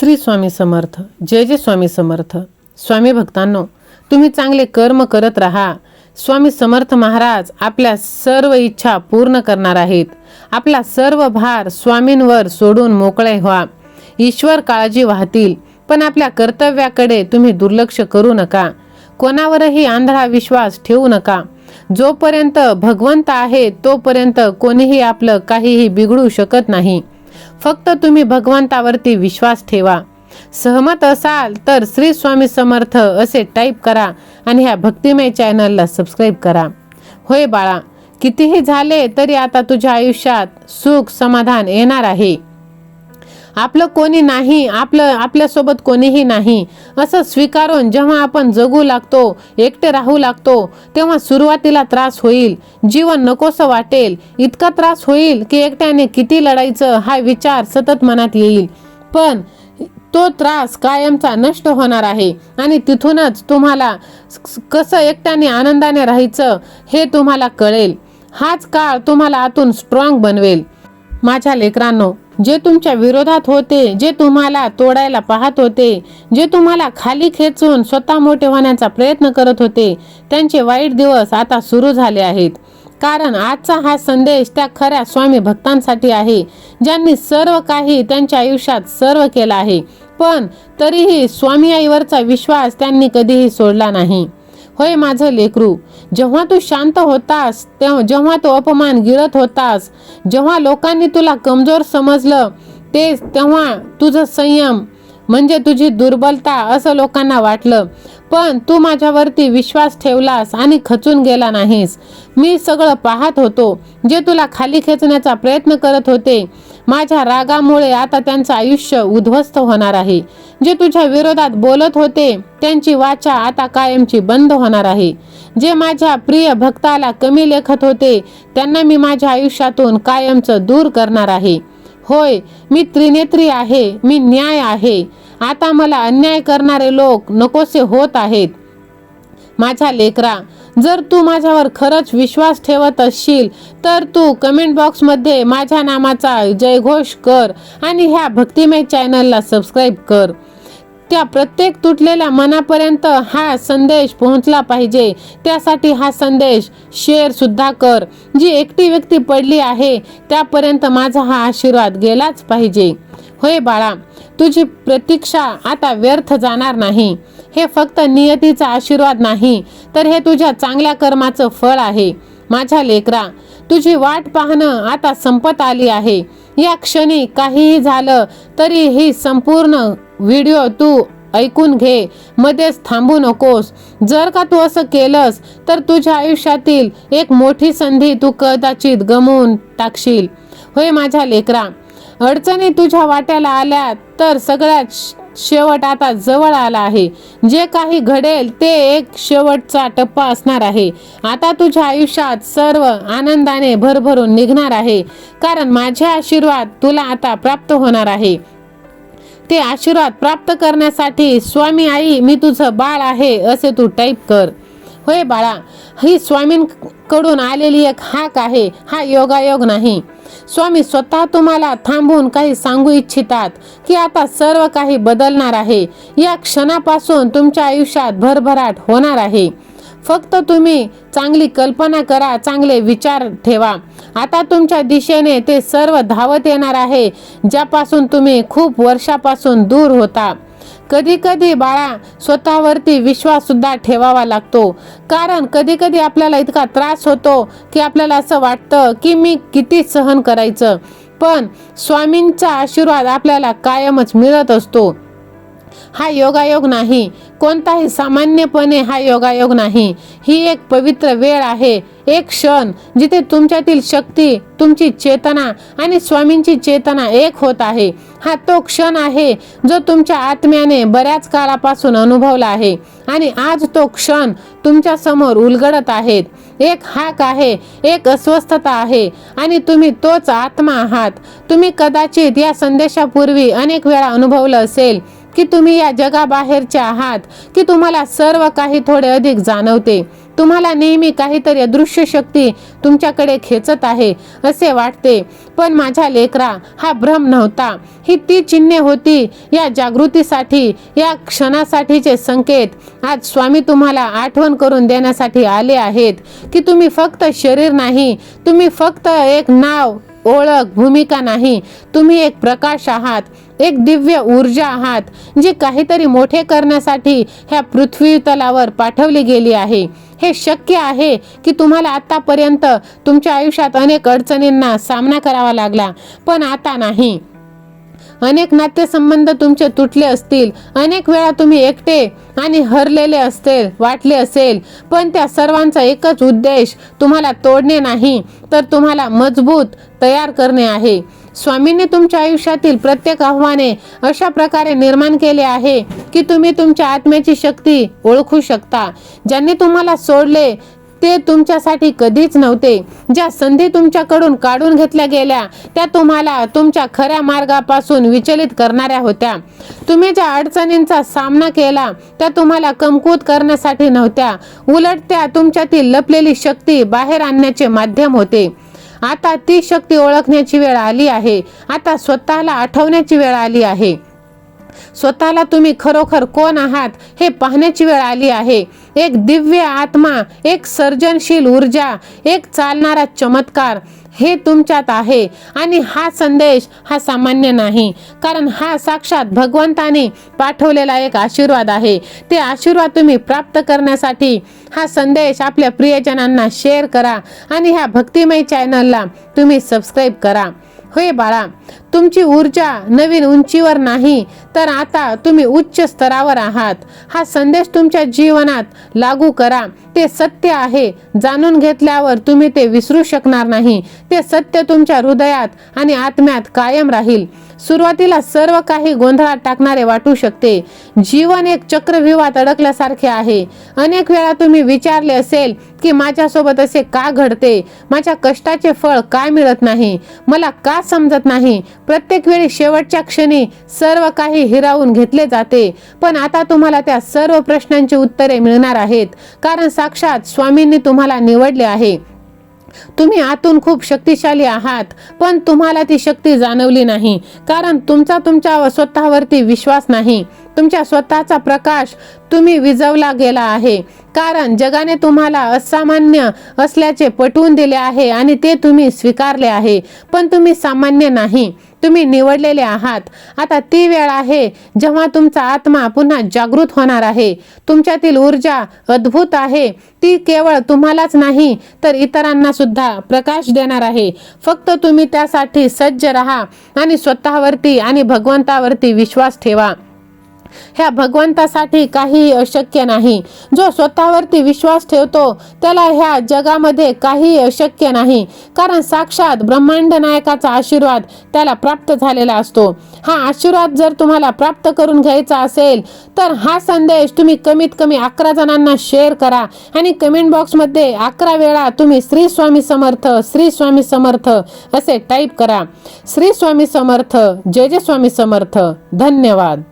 श्री स्वामी समर्थ. जय जय स्वामी समर्थ. स्वामी भक्तांनो तुम्ही चांगले कर्म करत राहा. स्वामी समर्थ महाराज आपल्या सर्व इच्छा पूर्ण करणार आहेत. आपला सर्व भार स्वामींवर सोडून मोकळे व्हा. ईश्वर काळजी वाहतील पण आपल्या कर्तव्याकडे तुम्ही दुर्लक्ष करू नका. कोणावरही आंधळा विश्वास ठेवू नका. जोपर्यंत भगवंत आहे तोपर्यंत कोणीही आपलं काहीही बिघडू शकत नाही. फक्त तुम्ही भगवंतावरती विश्वास ठेवा. सहमत असाल तर श्री स्वामी समर्थ असे टाईप करा आणि ह्या भक्तिमय चॅनलला सबस्क्राईब करा. होय बाळा कितीही झाले तरी आता तुझ्या आयुष्यात सुख समाधान येणार आहे. आपलं कोणी नाही आपलं आपल्यासोबत कोणीही नाही. असं स्वीकारून जेव्हा आपण जगू लागतो एकटे राहू लागतो तेव्हा सुरुवातीला त्रास होईल. जीवन नकोसं वाटेल. इतका त्रास होईल की एकट्याने किती लढायचं हा विचार सतत मनात येईल. पण तो त्रास कायमचा नष्ट होणार आहे आणि तिथूनच तुम्हाला कसं एकट्याने आनंदाने राहायचं हे तुम्हाला कळेल. हाच काळ तुम्हाला आतून स्ट्रॉंग बनवेल. माझ्या लेकरांनो जे तुमच्या विरोधात होते जे तुम्हाला तोडायला पाहत होते जे तुम्हाला खाली खेचून स्वतः मोठे होण्याचा प्रयत्न करत होते त्यांचे वाईट दिवस आता सुरू झाले आहेत. कारण आजचा हा संदेश त्या खऱ्या स्वामी भक्तांसाठी आहे ज्यांनी सर्व काही त्यांच्या आयुष्यात सर्व केलं आहे. पण तरीही स्वामी आईवरचा विश्वास त्यांनी कधीही सोडला नाही. होय माझं लेकरू जेव्हा तू शांत होतास तेव्हा जेव्हा तू अपमान गिळत होतास जेव्हा लोकांनी तुला कमजोर समजलं ते तेव्हा तुझं संयम म्हणजे तुझी दुर्बलता असं लोकांना वाटलं. पण तू माझ्यावरती विश्वास ठेवलास आणि खचून गेला नाहीस. मी सगळं पाहत होतो जे तुला खाली खेचण्याचा प्रयत्न करत होते. माझ्या रागामुळे आता त्यांचं आयुष्य उद्ध्वस्त होणार आहे. जे तुझ्या विरोधात बोलत होते त्यांची वाचा आता कायमची बंद होणार आहे. जे माझ्या प्रिय भक्ताला कमी लेखत होते त्यांना मी माझ्या आयुष्यातून कायमचं दूर करणार आहे. होय मी त्रिनेत्री आहे मी न्याय आहे. आता मला अन्याय करणारे लोक नकोसे होत आहेत. माझ्या लेकरा जर तू माझ्यावर खरंच विश्वास ठेवत असशील तर तू कमेंट बॉक्समध्ये माझ्या नामाचा जयघोष कर आणि ह्या भक्तिमय चॅनलला सबस्क्राईब कर. त्या प्रत्येक तुटलेल्या मनापर्यंत हा संदेश पोहोचला पाहिजे. त्यासाठी हा संदेश शेअर सुद्धा कर. जी एकटी व्यक्ती पडली आहे त्यापर्यंत माझा हा आशीर्वाद गेलाच पाहिजे. होय बाळा तुझी प्रतीक्षा आता व्यर्थ जाणार नाही. हे फक्त नियतीचा आशीर्वाद नाही तर हे तुझ्या चांगल्या कर्माचं फळ आहे. माझ्या लेकरा तुझी वाट पाहणं आता संपत आली आहे. या क्षणी काहीही झालं तरी ही संपूर्ण व्हिडिओ तू ऐकून घे मध्येच थांबू नकोस. जर का तू असं केलंस तर तुझ्या आयुष्यातील एक मोठी संधी तू कदाचित गमवून टाकशील. होय माझ्या लेकरा अडचणी तुझ्या वाट्याला आल्या तर सगळ्यात शेवट आता जवळ आला आहे. जे काही घडेल ते एक शेवटचा टप्पा असणार आहे. आता तुझ्या आयुष्यात सर्व आनंदाने भरभरून निघणार आहे. कारण माझे आशीर्वाद तुला आता प्राप्त होणार आहे. ते आशीर्वाद प्राप्त करण्यासाठी स्वामी आई मी तुझं बाळ आहे असे तू टाईप कर. होय बाळा ही स्वामींकडून आलेली एक हाक आहे हा योगायोग नाही. स्वामी स्वतः तुम्हाला थांबून काही सांगू इच्छितात की आता सर्व काही बदलणार आहे. या क्षणापासून तुमच्या आयुष्यात भरभराट होणार आहे. फक्त तुम्ही चांगली कल्पना करा चांगले विचार ठेवा. आता तुमच्या दिशेने ते सर्व धावत येणार आहे ज्यापासून तुम्ही खूप वर्षापासून दूर होता. कधी कधी बाळा स्वतःवरती विश्वास सुद्धा ठेवावा लागतो. कारण कधी कधी आपल्याला इतका त्रास होतो की आपल्याला असं वाटतं की मी किती सहन करायचं. पण स्वामींचा आशीर्वाद आपल्याला कायमच मिळत असतो. हा योगायोग नाही. कोणताही सामान्यपणे हा योगायोग नाही. ही एक पवित्र वेळ आहे. एक क्षण जिथे तुमच्यातील शक्ती तुमची चेतना आणि स्वामींची चेतना एक होत आहे. हा तो क्षण आहे जो तुमच्या आत्म्याने बऱ्याच काळापासून अनुभवला आहे आणि आज तो क्षण तुमच्यासमोर उलगडत आहेत. एक हाक आहे एक अस्वस्थता आहे आणि तुम्ही तोच आत्मा आहात. तुम्ही कदाचित या संदेशापूर्वी अनेक वेळा अनुभवलं असेल. की तुम्ही या जगाबाहेरच्या आहात की तुम्हाला सर्व काही थोडे अधिक जाणवते. तुम्हाला नेहमी काहीतरी अदृश्य शक्ती तुमच्याकडे खेचत आहे असे वाटते. पण माझ्या लेकरा हा भ्रम नव्हता. ही ती चिन्हे होती या जागृतीसाठी या क्षणासाठीचे संकेत. आज स्वामी तुम्हाला आठवण करून देण्यासाठी आले आहेत की तुम्ही फक्त शरीर नाही तुम्ही फक्त एक नाव ओळख भूमिका नाही तुम्ही एक प्रकाश आहात. एक दिव्य ऊर्जा आहात जी काहीतरी मोठे करण्यासाठी ह्या पृथ्वी तलावर पाठवली गेली आहे. हे शक्य आहे की तुम्हाला आतापर्यंत तुमच्या आयुष्यात अनेक अडचणींना सामना करावा लागला पण आता नाही. अनेक नातेसंबंध तुमचे तुटले असतील अनेक वेळा तुम्ही एकटे आणि हरलेले असतील वाटले असेल पण त्या सर्वांचा एकच उद्देश तुम्हाला तोडणे नाही तर तुम्हाला मजबूत तयार करणे आहे. स्वामींनी तुमच्या आयुष्यातील प्रत्येक आव्हाने अशा प्रकारे निर्माण केले आहे की तुम्ही तुमच्या आत्म्याची शक्ती ओळखू शकता. ज्यांनी तुम्हाला सोडले ते तुमच्यासाठी कधीच नव्हते. ज्या संधी तुमच्याकडून काढून घेतल्या गेल्या त्या तुम्हाला तुमच्या खऱ्या मार्गापासून विचलित करणाऱ्या होत्या. तुम्ही ज्या अडचणींचा सामना केला त्या तुम्हाला कमकुवत करण्यासाठी नव्हत्या. उलट त्या तुमच्यातील लपलेली शक्ती बाहेर आणण्याचे माध्यम होते. आता ती शक्ती ओळखण्याची वेळ आली आहे. आता स्वतःला आठवण्याची वेळ आली आहे. स्वतःला तुम्ही खरोखर कोण आहात हे पाहण्याची वेळ आली आहे. एक दिव्य आत्मा एक सर्जनशील ऊर्जा एक चालणारा चमत्कार हे तुमच्यात आहे. आणि हा संदेश हा सामान्य नाही कारण हा साक्षात भगवंताने पाठवलेला एक आशीर्वाद आहे. ते आशीर्वाद तुम्ही प्राप्त करण्यासाठी हा संदेश आपल्या प्रियजनांना शेअर करा आणि ह्या भक्तिमय चॅनलला तुम्ही सबस्क्राईब करा. होय बाळा तुमची ऊर्जा नवीन उंचीवर नाही तर आता तुम्ही उच्च स्तरावर आहात. हा संदेश तुमच्या जीवनात लागू करा. ते सत्य आहे. जाणून घेतल्यावर तुम्ही ते विसरू शकणार नाही. ते सत्य तुमच्या हृदयात आणि आत्म्यात कायम राहील. सुरुवातीला सर्व काही गोंधळात टाकणारे वाटू शकते. जीवन एक चक्रव्यूहात अडकल्यासारखे आहे. अनेक वेळा तुम्ही विचारले असेल की माझ्यासोबत असे का घडते? माझ्या कष्टाचे फळ काय मिळत नाही? मला का समजत नाही? प्रत्येक वेळी शेवटच्या क्षणी सर्व काही हिरावून घेतले जाते. पण आता तुम्हाला त्या सर्व प्रश्नांची उत्तरे मिळणार आहेत. कारण साक्षात स्वामींनी तुम्हाला निवडले आहे. तुम्ही आतून खूप शक्तिशाली आहात पण तुम्हाला ती शक्ती जाणवली नाही. कारण तुमचा तुमच्या स्वतःवरती विश्वास नाही. तुमच्या स्वतःचा प्रकाश तुम्ही विजवला गेला आहे. कारण जगाने तुम्हाला असामान्य असल्याचे पटवून दिले आहे आणि ते तुम्ही स्वीकारले आहे. पण तुम्ही सामान्य नाही. तुम्ही निवडलेले आहात. आता ती वेळ आहे जेव्हा तुमचा आत्मा पुन्हा जागृत होणार आहे. तुमच्यातील ऊर्जा अद्भुत आहे. ती केवळ तुम्हालाच नाही तर इतरांना सुद्धा प्रकाश देणार आहे. फक्त तुम्ही त्यासाठी सज्ज राहा आणि स्वतःवरती आणि भगवंतावरती विश्वास ठेवा. ह्या भगवंतासाठी काही अशक्य नाही. जो स्वतःवरती विश्वास ठेवतो त्याला ह्या जगामध्ये काही अशक्य नाही. कारण साक्षात ब्रह्मांड नायकाचा आशीर्वाद त्याला प्राप्त झालेला असतो. हा आशीर्वाद जर तुम्हाला प्राप्त करून घ्यायचा असेल तर हा संदेश तुम्ही कमीत कमी अकरा जणांना शेअर करा आणि कमेंट बॉक्समध्ये अकरा वेळा तुम्ही श्री स्वामी समर्थ श्री स्वामी समर्थ असे टाईप करा. श्री स्वामी समर्थ जय जय स्वामी समर्थ. धन्यवाद.